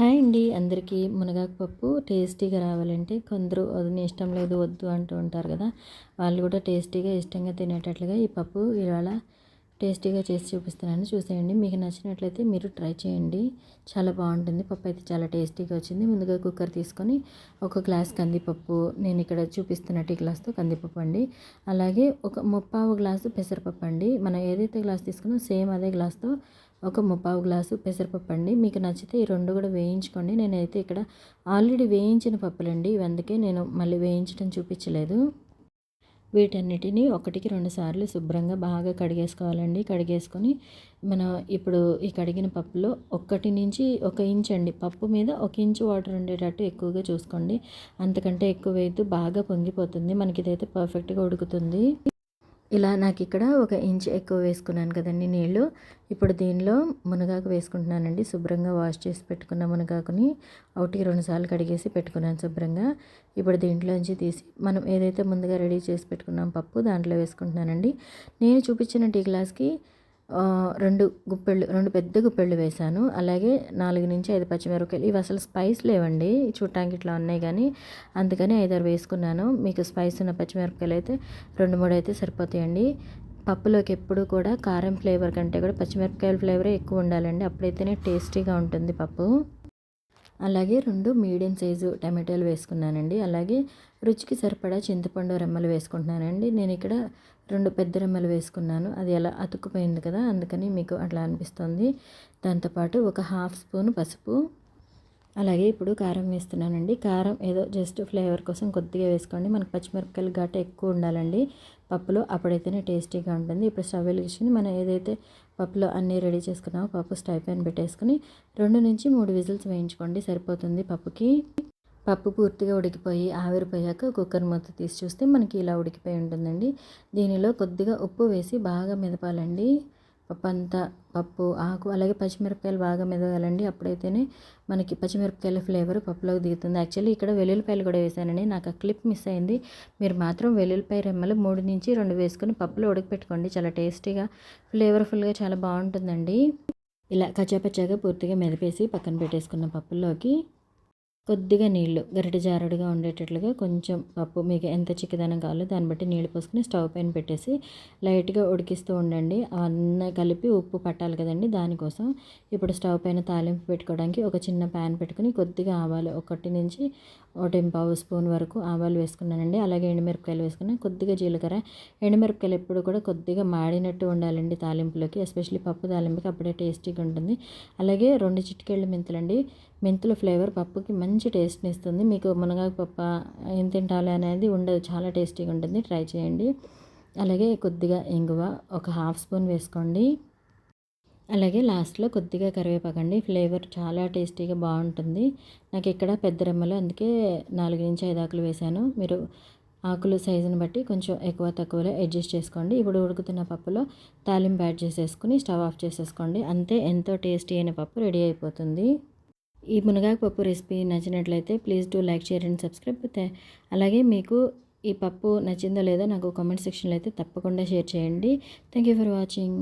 Hi అండి. అందరికీ మునగాకు పప్పు టేస్టీగా రావాలంటే కొందరు అది ఇష్టం లేదు వద్దు అంటూ ఉంటారు కదా. వాళ్ళు కూడా టేస్టీగా ఇష్టంగా తినేటట్లుగా ఈ పప్పు ఇవాళ టేస్టీగా చేసి చూపిస్తున్నాను. చూసేయండి. మీకు నచ్చినట్లయితే మీరు ట్రై చేయండి. చాలా బాగుంటుంది. పప్పు అయితే చాలా టేస్టీగా వచ్చింది. ముందుగా కుక్కర్ తీసుకొని ఒక గ్లాస్ కందిపప్పు నేను ఇక్కడ చూపిస్తున్న టీ గ్లాస్తో కందిపప్పు అండి. అలాగే ఒక ముప్పావు గ్లాసు పెసరపప్పు అండి. మనం ఏదైతే గ్లాస్ తీసుకున్నామో సేమ్ అదే గ్లాస్తో ఒక ముప్పావు గ్లాసు పెసరపప్పు అండి. మీకు నచ్చితే ఈ రెండు కూడా వేయించుకోండి. నేనైతే ఇక్కడ ఆల్రెడీ వేయించిన పప్పులండి. ఇవి అందుకే నేను మళ్ళీ వేయించడం చూపించలేదు. వీటన్నిటిని ఒకటికి రెండు సార్లు శుభ్రంగా బాగా కడిగేసుకోవాలండి. కడిగేసుకొని మనం ఇప్పుడు ఈ కడిగిన పప్పులో ఒకటి నుంచి ఒక ఇంచ్ అండి. పప్పు మీద ఒక ఇంచు వాటర్ ఉండేటట్టు ఎక్కువగా చూసుకోండి. అంతకంటే ఎక్కువ వేయద్దు. బాగా పొంగిపోతుంది. మనకి ఇదైతే పర్ఫెక్ట్గా ఉడుకుతుంది. ఇలా నాకు ఇక్కడ ఒక ఇంచ్ ఎక్కువ వేసుకున్నాను కదండి నీళ్ళు. ఇప్పుడు దీనిలో మునగాకు వేసుకుంటున్నానండి. శుభ్రంగా వాష్ చేసి పెట్టుకున్న మునగాకుని ఒకటి రెండుసార్లు కడిగేసి పెట్టుకున్నాను శుభ్రంగా. ఇప్పుడు దీంట్లోంచి తీసి మనం ఏదైతే ముందుగా రెడీ చేసి పెట్టుకున్నాం పప్పు దాంట్లో వేసుకుంటున్నానండి. నేను చూపించిన టీ గ్లాస్కి రెండు గుప్పెళ్ళు రెండు పెద్ద గుప్పెళ్ళు వేశాను. అలాగే నాలుగు నుంచి ఐదు పచ్చిమిరపకాయలు. ఇవి అసలు స్పైస్ లేవండి. చూడటానికి ఇట్లా ఉన్నాయి కానీ అందుకని ఐదారు వేసుకున్నాను. మీకు స్పైస్ ఉన్న పచ్చిమిరపకాయలు అయితే రెండు మూడు అయితే సరిపోతాయండి. పప్పులోకి ఎప్పుడు కూడా కారం ఫ్లేవర్ కంటే కూడా పచ్చిమిరపకాయల ఫ్లేవరే ఎక్కువ ఉండాలండి. అప్పుడైతేనే టేస్టీగా ఉంటుంది పప్పు. అలాగే రెండు మీడియం సైజు టమాటాలు వేసుకున్నానండి. అలాగే రుచికి సరిపడా చింతపండు రెమ్మలు వేసుకుంటున్నానండి. నేను ఇక్కడ రెండు పెద్ద రెమ్మలు వేసుకున్నాను. అది ఎలా అతుక్కుపోయింది కదా అందుకని మీకు అట్లా అనిపిస్తుంది. దాంతోపాటు ఒక హాఫ్ స్పూన్ పసుపు అలాగే ఇప్పుడు కారం వేస్తున్నానండి. కారం ఏదో జస్ట్ ఫ్లేవర్ కోసం కొద్దిగా వేసుకోండి. మనకు పచ్చిమిరపకాయలు ఘాట ఎక్కువ ఉండాలండి. పప్పులో అప్పుడైతేనే టేస్టీగా ఉంటుంది. ఇప్పుడు స్టవ్ వెలిగించుకుని మనం ఏదైతే పప్పులో అన్నీ రెడీ చేసుకున్నామో పప్పు స్టవ్ పైన పెట్టేసుకుని రెండు నుంచి మూడు విజిల్స్ వేయించుకోండి. సరిపోతుంది పప్పుకి. పప్పు పూర్తిగా ఉడికిపోయి ఆవిరిపోయాక కుక్కర్ మూత తీసి చూస్తే మనకి ఇలా ఉడికిపోయి ఉంటుందండి. దీనిలో కొద్దిగా ఉప్పు వేసి బాగా మెదపాలండి. పప్పు అంతా పప్పు ఆకు అలాగే పచ్చిమిరపకాయలు బాగా మెదగాలండి. అప్పుడైతేనే మనకి పచ్చిమిరపకాయల ఫ్లేవర్ పప్పులోకి దిగుతుంది. యాక్చువల్లీ ఇక్కడ వెల్లుల్లిపాయలు కూడా వేసానండి. నాకు ఆ క్లిప్ మిస్ అయింది. మీరు మాత్రం వెల్లుల్లిపాయ రెమ్మలు మూడు నుంచి రెండు వేసుకొని పప్పులో ఉడకపెట్టుకోండి. చాలా టేస్టీగా ఫ్లేవర్ఫుల్గా చాలా బాగుంటుందండి. ఇలా కచ్చాపచ్చాగా పూర్తిగా మెదిపేసి పక్కన పెట్టేసుకున్న పప్పుల్లోకి కొద్దిగా నీళ్ళు గరిట జారుడుగా ఉండేటట్లుగా కొంచెం పప్పు మీకు ఎంత చిక్కదనం కావాలో దాన్ని బట్టి నీళ్ళు పోసుకుని స్టవ్ పైన పెట్టేసి లైట్గా ఉడికిస్తూ ఉండండి. అవన్నీ కలిపి ఉప్పు పట్టాలి కదండి దానికోసం. ఇప్పుడు స్టవ్ పైన తాలింపు పెట్టుకోవడానికి ఒక చిన్న ప్యాన్ పెట్టుకుని కొద్దిగా ఆవాలు ఒకటి నుంచి ఒకటి పావు స్పూన్ వరకు ఆవాలు వేసుకున్నానండి. అలాగే ఎండుమిరపకాయలు వేసుకున్నాను కొద్దిగా జీలకర్ర. ఎండుమిరపకాయలు ఎప్పుడు కూడా కొద్దిగా మాడినట్టు ఉండాలండి తాలింపులోకి ఎస్పెషల్లీ పప్పు తాలింపుకి అప్పుడే టేస్టీగా ఉంటుంది. అలాగే రెండు చిటికేళ్ళు మెంతులండి. మెంతుల ఫ్లేవర్ పప్పుకి మంచి టేస్ట్ని ఇస్తుంది. మీకు మునగాకు పప్పు ఏం తింటాలి అనేది ఉండదు. చాలా టేస్టీగా ఉంటుంది. ట్రై చేయండి. అలాగే కొద్దిగా ఇంగువ ఒక హాఫ్ స్పూన్ వేసుకోండి. అలాగే లాస్ట్లో కొద్దిగా కరివేపాకండి ఫ్లేవర్ చాలా టేస్టీగా బాగుంటుంది. నాకు ఇక్కడ పెద్ద రెమ్మలు అందుకే నాలుగు నుంచి ఐదు ఆకులు వేశాను. మీరు ఆకులు సైజుని బట్టి కొంచెం ఎక్కువ తక్కువలో అడ్జస్ట్ చేసుకోండి. ఇప్పుడు ఉడుకుతున్న పప్పులో తాలింపు యాడ్ చేసేసుకుని స్టవ్ ఆఫ్ చేసేసుకోండి. అంతే ఎంతో టేస్టీ అయిన పప్పు రెడీ అయిపోతుంది. ఈ మునగాకు పప్పు రెసిపీ నచ్చినట్లయితే please do like share and subscribe అలాగే మీకు ఈ పప్పు నచ్చిందో లేదో నాకు కామెంట్ సెక్షన్లో అయితే తప్పకుండా షేర్ చేయండి. Thank you for watching.